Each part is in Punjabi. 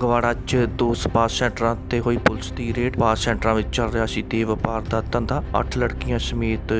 ਫਗਵਾੜਾ 'ਚ ਦੋ ਸਪਾ ਸੈਂਟਰਾਂ ਤੇ ਹੋਈ ਪੁਲਿਸ ਦੀ ਰੇਡ। ਸਪਾ ਸੈਂਟਰਾਂ ਵਿੱਚ ਚੱਲ ਰਿਹਾ ਸੀ ਤੇ ਵਪਾਰ ਦਾ ਧੰਦਾ। 8 ਲੜਕੀਆਂ ਸਮੇਤ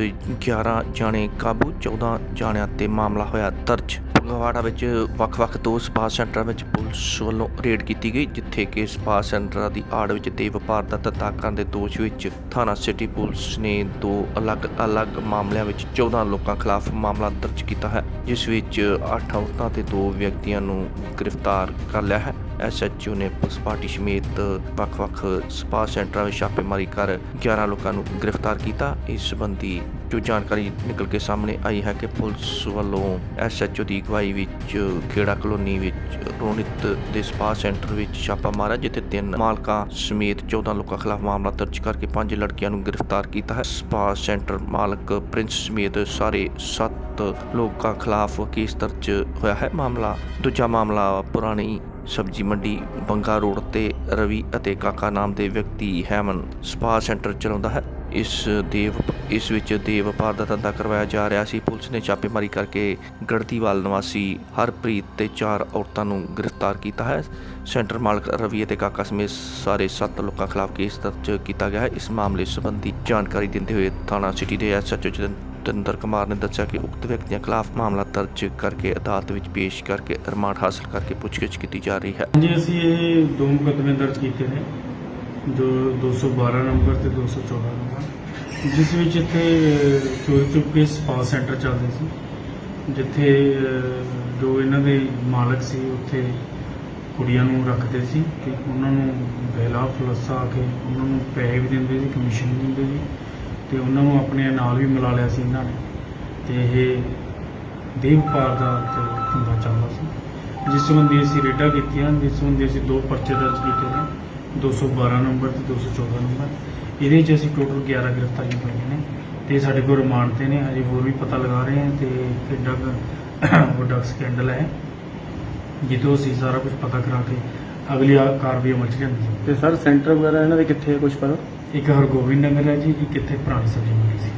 11 ਜਾਣੇ ਕਾਬੂ 14 ਜਾਣਿਆਂ ਤੇ ਮਾਮਲਾ ਹੋਇਆ ਦਰਜ। ਫਗਵਾੜਾ ਵਿੱਚ ਵੱਖ-ਵੱਖ ਦੋ ਸਪਾ ਸੈਂਟਰਾਂ ਵਿੱਚ ਪੁਲਿਸ ਵੱਲੋਂ ਰੇਡ ਕੀਤੀ ਗਈ, ਜਿੱਥੇ ਕਿ ਸਪਾ ਸੈਂਟਰਾਂ ਦੀ ਆੜ ਵਿੱਚ ਤੇ ਵਪਾਰ ਦਾ ਧੰਦਾ ਕਰਨ ਦੇ ਦੋਸ਼ ਵਿੱਚ ਥਾਣਾ ਸਿਟੀ ਪੁਲਿਸ ਨੇ ਦੋ ਅਲੱਗ-ਅਲੱਗ ਮਾਮਲਿਆਂ ਵਿੱਚ 14 ਲੋਕਾਂ ਖਿਲਾਫ ਮਾਮਲਾ ਦਰਜ ਕੀਤਾ ਹੈ, ਜਿਸ ਵਿੱਚ 8 ਔਰਤਾਂ ਤੇ ਦੋ ਵਿਅਕਤੀਆਂ ਨੂੰ ਗ੍ਰਿਫਤਾਰ ਕਰ ਲਿਆ ਹੈ। ਐਸਐਚਓ ਨੇ ਪੁਲਿਸ ਪਾਰਟੀ ਸਮੇਤ ਵੱਖ-ਵੱਖ ਸਪਾ ਸੈਂਟਰਾਂ ਵਿੱਚ ਛਾਪੇਮਾਰੀ ਕਰ 11 ਲੋਕਾਂ ਨੂੰ ਗ੍ਰਿਫਤਾਰ ਕੀਤਾ। ਇਸ ਸੰਬੰਧੀ ਜੋ ਜਾਣਕਾਰੀ ਨਿਕਲ ਕੇ ਸਾਹਮਣੇ ਆਈ ਹੈ ਕਿ ਪੁਲਿਸ ਵੱਲੋਂ ਐਸਐਚਓ ਦੀ ਅਗਵਾਈ ਵਿੱਚ ਖੇੜਾ ਕਲੋਨੀ ਵਿੱਚ ਰੋਨਿਤ ਦੇ ਸਪਾ ਸੈਂਟਰ ਵਿੱਚ ਛਾਪਾ ਮਾਰਿਆ, ਜਿੱਥੇ ਤਿੰਨ ਮਾਲਕਾਂ ਸਮੇਤ 14 ਲੋਕਾਂ ਖਿਲਾਫ ਮਾਮਲਾ ਦਰਜ ਕਰਕੇ ਪੰਜ ਲੜਕੀਆਂ ਨੂੰ ਗ੍ਰਿਫਤਾਰ ਕੀਤਾ ਹੈ। ਸਪਾ ਸੈਂਟਰ ਮਾਲਕ ਪ੍ਰਿੰਸ ਸਮੇਤ ਸਾਰੇ 7 ਲੋਕਾਂ ਖਿਲਾਫ ਕੇਸ ਦਰਜ ਹੋਇਆ ਹੈ। ਮਾਮਲਾ ਦੂਜਾ ਮਾਮਲਾ ਪੁਰਾਣੀ ਸਬਜੀ ਮੰਡੀ ਬੰਗਾ ਰੋਡ ਤੇ ਰਵੀ ਅਤੇ ਕਾਕਾ ਨਾਮ ਦੇ ਵਿਅਕਤੀ ਹੈਮਨ ਸਪਾ ਸੈਂਟਰ ਚਲਾਉਂਦਾ ਹੈ। ਇਸ ਦੇ ਵਪ- ਇਸ ਵਿੱਚ ਦੇ ਵਪਾਰ ਦਾ ਧੰਦਾ ਕਰਵਾਇਆ ਜਾ ਰਿਹਾ ਸੀ। ਪੁਲਿਸ ਨੇ ਛਾਪੇਮਾਰੀ ਕਰਕੇ ਗੜਦੀਵਾਲ ਨਿਵਾਸੀ ਹਰਪ੍ਰੀਤ ਤੇ ਚਾਰ ਔਰਤਾਂ ਨੂੰ ਗ੍ਰਿਫਤਾਰ ਕੀਤਾ ਹੈ। ਸੈਂਟਰ ਮਾਲਕ ਰਵੀ ਅਤੇ ਕਾਕਾ ਸਮੇਤ ਸਾਰੇ 7 ਲੋਕਾਂ ਖਿਲਾਫ ਕੇਸ ਦਰਜ ਕੀਤਾ ਗਿਆ ਹੈ। ਇਸ ਮਾਮਲੇ ਸੰਬੰਧੀ ਜਾਣਕਾਰੀ ਦਿੰਦੇ ਹੋਏ ਥਾਣਾ ਸਿਟੀ ਦੇ ਐਸਐਚਓ ਜਤਿੰਦਰ ਕੁਮਾਰ ਨੇ ਦੱਸਿਆ ਕਿ ਉਕਤ ਵਿਅਕਤੀਆਂ ਖਿਲਾਫ ਮਾਮਲਾ ਦਰਜ ਕਰਕੇ ਅਦਾਲਤ ਵਿੱਚ ਪੇਸ਼ ਕਰਕੇ ਰਿਮਾਂਡ ਹਾਸਲ ਕਰਕੇ ਪੁੱਛਗਿੱਛ ਕੀਤੀ ਜਾ ਰਹੀ ਹੈ। ਜੀ ਅਸੀਂ ਇਹ ਦੋ ਮੁਕੱਦਮੇ ਦਰਜ ਕੀਤੇ ਨੇ ਜੋ 212 ਨੰਬਰ ਤੇ 214 ਨੰਬਰ ਜਿਸ ਵਿੱਚ ਇੱਥੇ ਅਹ, ਚੋਰੀ ਚੁੱਕੇ ਸਪਾ ਸੈਂਟਰ ਚੱਲਦੇ ਸੀ ਜਿੱਥੇ ਜੋ ਇਹਨਾਂ ਦੇ ਮਾਲਕ ਸੀ ਉੱਥੇ ਕੁੜੀਆਂ ਨੂੰ ਰੱਖਦੇ ਸੀ ਕਿ ਉਹਨਾਂ ਨੂੰ ਬਹਿਲਾ ਫਲੱਸਾ ਕੇ ਉਹਨਾਂ ਨੂੰ ਪੈਸੇ ਵੀ ਦਿੰਦੇ ਸੀ ਕਮਿਸ਼ਨ ਵੀ ਦਿੰਦੇ ਸੀ। ਤੇ ਉਹਨਾਂ ਨੂੰ ਆਪਣੇ ਨਾਲ ਵੀ ਮਿਲਾ ਲਿਆ ਸੀ ਇਹਨਾਂ ਨੇ। ਤੇ ਇਹ ਦੇਹ ਵਪਾਰ ਦਾ ਧੰਦਾ ਚੱਲਦਾ ਸੀ। ਜਿਸ ਸੰਬੰਧੀ ਅਸੀਂ ਰੇਡਾਂ ਕੀਤੀਆਂ, ਜਿਸ ਸੰਬੰਧੀ ਅਸੀਂ ਦੋ ਪਰਚੇ ਦਰਜ ਕੀਤੇ ਨੇ 212 ਨੰਬਰ ਤੇ 214 ਨੰਬਰ। ਇਹਦੇ 'ਚ ਅਸੀਂ ਟੋਟਲ 11 ਗ੍ਰਿਫਤਾਰੀਆਂ ਪਾਈਆਂ ਨੇ ਤੇ ਸਾਡੇ ਕੋਲ ਰਿਮਾਂਡ ਤੇ ਨੇ, ਅਜੇ ਹੋਰ ਵੀ ਪਤਾ ਲਗਾ ਰਹੇ ਹਾਂ ਤੇ ਕਿੱਡਾ ਵੱਡਾ ਸਕੈਂਡਲ ਹੈ। ਜਿੱਦੋਂ ਅਸੀਂ ਸਾਰਾ ਕੁਝ ਪਤਾ ਕਰਾ ਕੇ ਅਗਲੀ ਆ- ਕਾਰਵਾਈ ਅਮਲ 'ਚ ਲਿਆਂਦੀ ਤੇ ਸਰ ਸੈਂਟਰ ਵਗੈਰਾ ਇਹਨਾਂ ਦੇ ਕਿੱਥੇ ਕੁਝ ਪਤਾ? ਇੱਕ ਹਰਗੋਬਿੰਦ ਨਗਰ ਹੈ ਜੀ ਇੱਕ ਇੱਥੇ ਪੁਰਾਣੀ ਸਬਜ਼ੀ ਮੰਡੀ ਸੀ।